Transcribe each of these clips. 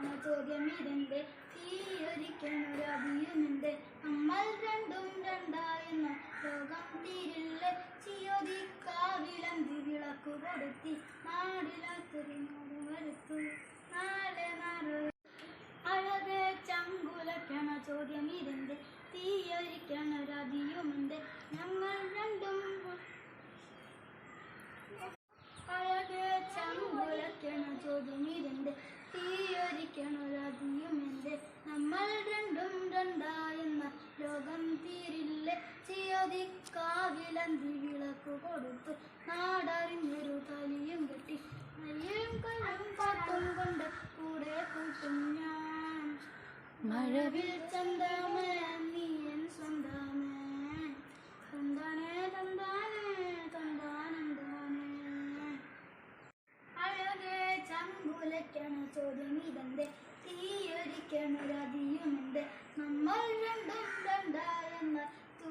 ചങ്കുലക്കണ ചോദ്യം ഇതെന്റെ തീയൊരിക്കണൊരതിയുമെന്റെ നമ്മൾ രണ്ടും രണ്ടായെന്ന ലോകം തീരില്ല. ചിയോദിക്കാവിളന്തി വിളക്കു കൊടുത്തി നാടിലാത്തൊരു നാട് വരുത്തു ചിയോദിക്കാവിലന്തി വിളക്ക് കൊടുത്തു. നാടറിഞ്ഞൊരു തലിയും കെട്ടി. നല്ലും കല്ലും പാട്ടും കൊണ്ട് കൂടെ കൂട്ടും ഞാൻ. മഴവിൽ ചന്തമേ നീ എൻ സ്വന്തമേ. തന്താനേ തന്താനേ തന്താനന്താനേ അഴകെ ചങ്കുലയ്ക്കണ ചോദ്യം ഇതെന്റെ തീയൊരിക്കണൊരതിയുമെന്റെ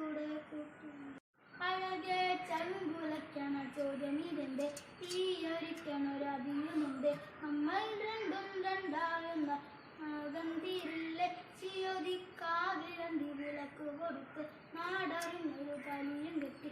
കൂടെ കൂട്ടും അഴകെ ചങ്കുലയ്ക്കണ ചോദ്യം ഇതെന്റെ തീയൊരിക്കണൊരതിയുമെന്റെ നമ്മൾ രണ്ടും രണ്ടാകുന്ന ആകന്തിരില്ലെ ചിയോദിക്കാവിളന്തി വിളക്ക് കൊടുത്ത് നാടറിഞ്ഞൊരു കലിയും കെട്ടി.